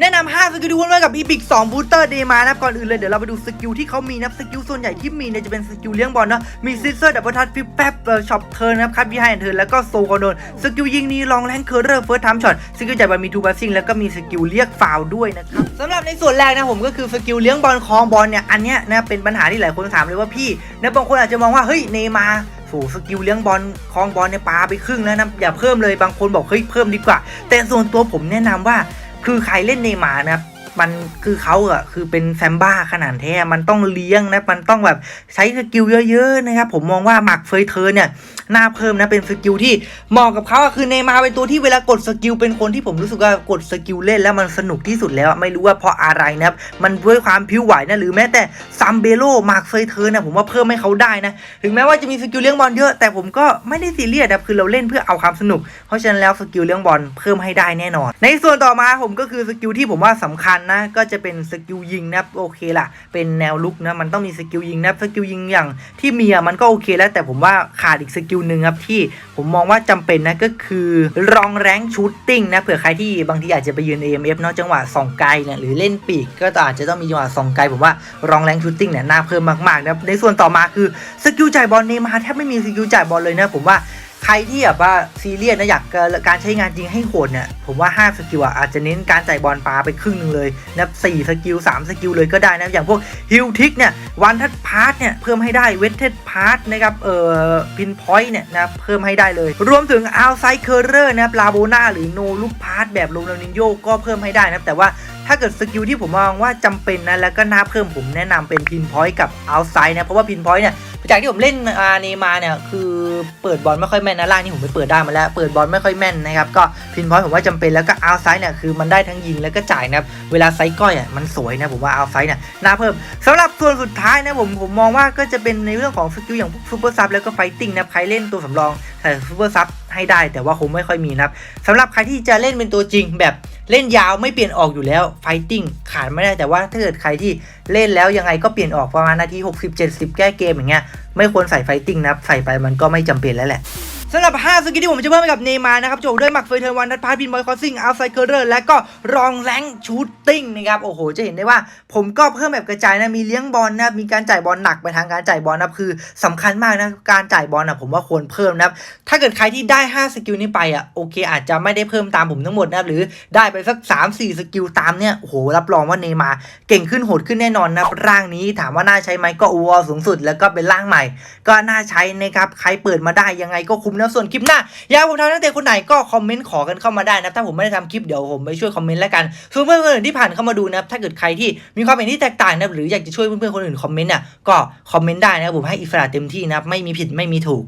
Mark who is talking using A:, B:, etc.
A: แนะนำ5สกิลที่วนไว้กับ Epic 2 Booster Day มานะครับก่อนอื่นเลยเดี๋ยวเราไปดูสกิลที่เขามีนับสกิลส่วนใหญ่ที่มีเนี่ยจะเป็นสกิลเลี้ยงบอลเนาะมีซิสเซอร์ดับเบิลทัชฟิปแป๊บเอ่อช็อปเทิร์นนะครับคัดวิไฮเทิร์นแล้วก็โซคอนโดนสกิลยิงนี้ลองแรงเคอร์เรอร์เฟิร์สทัมช็อตสกิลจ่ายบอลมีทูบัสซิงแล้วก็มีสกิลเรียกฟาวด้วยนะครับสำหรับในส่วนแรกนะผมก็คือสกิลเลี้ยงบอลคลองบอลเนี่ยอันเนี้ยนะเป็นปัญหาที่หลายคนถามเลยว่าพี่นะบางคนอาจจะมองว่าเฮ้ยเนมาร์โหสกิลเลี้ยงบอลคลองบอลเนี่ยปาไปครึ่งแล้วนะอย่าเพิ่มเลยบางคนบอกเฮ้ยเพิ่มดีกว่า แต่ส่วนตัวผมแนะนำว่า คือใครเล่นเนย์มาร์นะครับ มันคือเขาอะคือเป็นแซมบ้าขนาดแท้ มันต้องเลี้ยงนะ มันต้องแบบใช้สกิลเยอะๆนะครับ ผมมองว่าหมักเฟยเธอเนี่ยน่าเพิ่มนะเป็นสกิลที่เหมาะกับเขาอะคือเนมาร์เป็นตัวที่เวลากดสกิลเป็นคนที่ผมรู้สึกว่ากดสกิลเล่นแล้วมันสนุกที่สุดแล้วอะไม่รู้ว่าเพราะอะไรนะครับมันด้วยความผิวไหวนะหรือแม้แต่ซัมเบโลหมักเฟยเธอเนี่ยผมว่าเพิ่มให้เขาได้นะถึงแม้ว่าจะมีสกิลเลี้ยงบอลเยอะแต่ผมก็ไม่ได้ซีเรียสนะคือเราเล่นเพื่อเอาความสนุก เพราะฉะนั้นแล้วสกิลเลี้ยงบอลเพิ่มให้ได้แน่นอน ในส่วนต่อมาผมก็คือสกิลที่ผมว่าสำคัญนะก็จะเป็นสกิลยิงนะครับโอเคล่ะเป็นแนวลุกนะมันต้องมีสกิลยิงนะครับสกิลยิงอย่างที่มีอะมันก็โอเคแล้ว แต่ผมว่าขาดอีกสกิลหนึ่งครับที่ผมมองว่าจำเป็นนะก็คือรองแรงชูตติ้งนะเผื่อใครที่บางทีอาจจะไปยืน AMF เนาะจังหวะส่องไกลเนี่ยหรือเล่นปีกก็อาจจะต้องมีจังหวะส่องไกลผมว่ารองแรงชูตติ้งเนี่ยน่าเพิ่มมากๆนะในส่วนต่อมาคือสกิลจ่ายบอลเนมาแทบไม่มีสกิลจ่ายบอลเลยนะผมว่า ใครที่แบบว่าซีเรียสนะอยากการใช้งานจริงให้โหดเนี่ยผมว่า 5 สกิลอะอาจจะเน้นการจ่ายบอลปลาไปครึ่งหนึงเลยนะครับ4สกิล3สกิลเลยก็ได้นะ อย่างพวกฮิลทิกเนี่ยวันทัดพาร์ทเนี่ยเพิ่มให้ได้เวทเทดพาร์ทนะครับเอ่อพินพอยต์เนี่ยนะเพิ่มให้ได้เลย รวมถึงอัลไซเคอร์เรอร์นะครับลาโบนาหรือโนลูกพาร์ทแบบโรนัลดินโยก็เพิ่มให้ได้นะแต่ว่าถ้าเกิดสกิลที่ผมมองว่าจำเป็นนะแล้วก็น่าเพิ่มผมแนะนำเป็นพินพอยต์กับเอาไซด์นะเพราะว่าพินพอยต์เนี่ย จากที่ผมเล่นอาเนมาเนี่ยคือเปิดบอลไม่ค่อยแม่นนะล่างนี่ผมไปเปิดได้มาแล้ว เปิดบอลไม่ค่อยแม่นนะครับก็พินพอยผมว่าจำเป็นแล้วก็เอาไซด์เนี่ยคือมันได้ทั้งยิงแล้วก็จ่ายนะครับเวลาไซด์ก้อยอะมันสวยนะผมว่าเอาไซด์เนี่ยน่าเพิ่มสำหรับส่วนสุดท้ายนะผมผมมองว่าก็จะเป็นในเรื่องของสกิลอย่างพวกซูเปอร์ซับแล้วก็ไฟติ้งนะใครเล่นตัวสำรองใส่ซูเปอร์ซับ ให้ได้ แต่ว่าคงไม่ค่อยมีนะครับสำหรับใครที่จะเล่นเป็นตัวจริงแบบเล่นยาวไม่เปลี่ยนออกอยู่แล้วไฟติ้งขาดไม่ได้แต่ว่าถ้าเกิดใครที่เล่นแล้วยังไงก็เปลี่ยนออกประมาณนาที60 70 แก้เกมอย่างเงี้ยไม่ควรใส่ไฟติ้งนะครับใส่ไปมันก็ไม่จำเป็นแล้วแหละ สำหรับ 5 สกิลที่ผมจะเพิ่มให้กับเนมานะครับโจด้วยหมักเฟยเทอร์วันทัดพาร์ทพินบอยคอสซิ่งอัลไซเคิลเรอร์และก็รองแรงชูตติ้งนะครับโอ้โหจะเห็นได้ว่าผมก็เพิ่มแบบกระจายนะมีเลี้ยงบอลนะมีการจ่ายบอลหนักไปทางการจ่ายบอลนะคือสำคัญมากนะการจ่ายบอลนะผมว่าควรเพิ่มนะครับถ้าเกิดใครที่ได้ 5 สกิลนี้ไปอะโอเค อาจจะไม่ได้เพิ่มตามผมทั้งหมดนะหรือได้ไปสัก 3-4 สกิลตามเนี่ยโอ้โหรับรองว่าเนมาเก่งขึ้นโหดขึ้นแน่นอนนะครับร่างนี้ถามว่าน่าใช้ไหมก็อวสูงสุด แล้วก็เป็นร่างใหม่ ก็น่าใช้นะครับใครเปิดมาได้ยังไงก็คุ้มนะส่วนคลิปหน้าอยากผมทำตั้งแต่คนไหนก็คอมเมนต์ขอกันเข้ามาได้นะถ้าผมไม่ได้ทำคลิปเดี๋ยวผมไปช่วยคอมเมนต์แล้วกันส่วนเพื่อนๆคนอื่นที่ผ่านเข้ามาดูนะครับถ้าเกิดใครที่มีความเห็นที่แตกต่างนะหรืออยากจะช่วยเพื่อนๆคนอื่นคอมเมนต์อะก็คอมเมนต์ได้นะผมให้อิสระเต็มที่นะไม่มีผิดไม่มีถูก